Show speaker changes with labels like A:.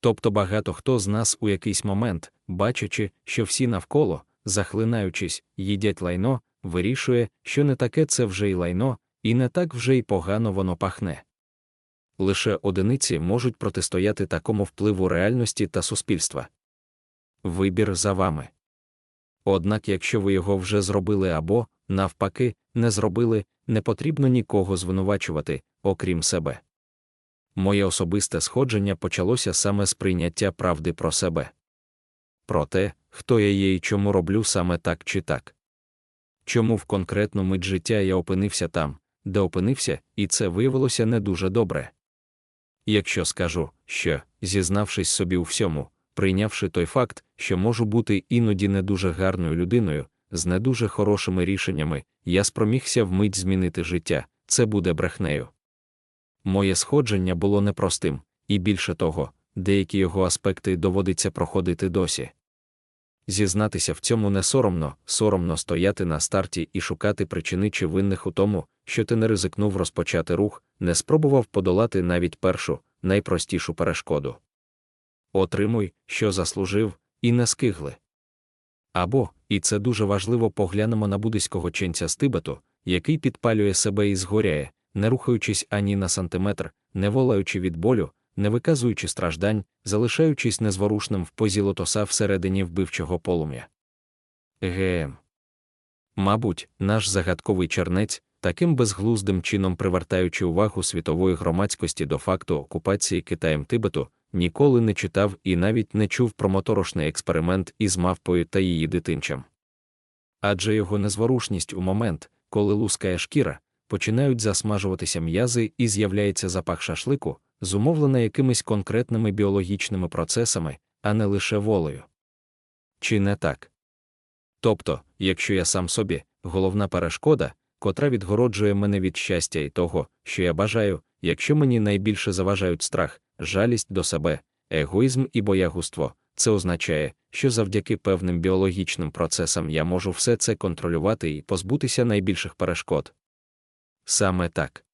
A: Тобто багато хто з нас у якийсь момент, бачачи, що всі навколо, захлинаючись, їдять лайно, вирішує, що не таке це вже й лайно, і не так вже й погано воно пахне. Лише одиниці можуть протистояти такому впливу реальності та суспільства. Вибір за вами. Однак, якщо ви його вже зробили або, навпаки, не зробили, не потрібно нікого звинувачувати, окрім себе. Моє особисте сходження почалося саме з прийняття правди про себе. Про те, хто я є і чому роблю саме так чи так. Чому в конкретну мить життя я опинився там, де опинився, і це виявилося не дуже добре. Якщо скажу, що, зізнавшись собі у всьому, прийнявши той факт, що можу бути іноді не дуже гарною людиною, з не дуже хорошими рішеннями, я спромігся вмить змінити життя, це буде брехнею. Моє сходження було непростим, і більше того, деякі його аспекти доводиться проходити досі. Зізнатися в цьому не соромно, соромно стояти на старті і шукати причини чи винних у тому, що ти не ризикнув розпочати рух, не спробував подолати навіть першу, найпростішу перешкоду. Отримуй, що заслужив, і не скигли. Або, і це дуже важливо, поглянемо на буддийського ченця з Тибету, який підпалює себе і згоряє, не рухаючись ані на сантиметр, не волаючи від болю, не виказуючи страждань, залишаючись незворушним в позі лотоса всередині вбивчого полум'я. ГМ. Мабуть, наш загадковий чернець, таким безглуздим чином привертаючи увагу світової громадськості до факту окупації Китаєм Тибету, ніколи не читав і навіть не чув про моторошний експеримент із мавпою та її дитинчам. Адже його незворушність у момент, коли лускає шкіра, починають засмажуватися м'язи і з'являється запах шашлику, зумовлена якимись конкретними біологічними процесами, а не лише волею. Чи не так? Тобто, якщо я сам собі, головна перешкода, котра відгороджує мене від щастя і того, що я бажаю, якщо мені найбільше заважають страх, жалість до себе, егоїзм і боягуство, це означає, що завдяки певним біологічним процесам я можу все це контролювати і позбутися найбільших перешкод. Саме так.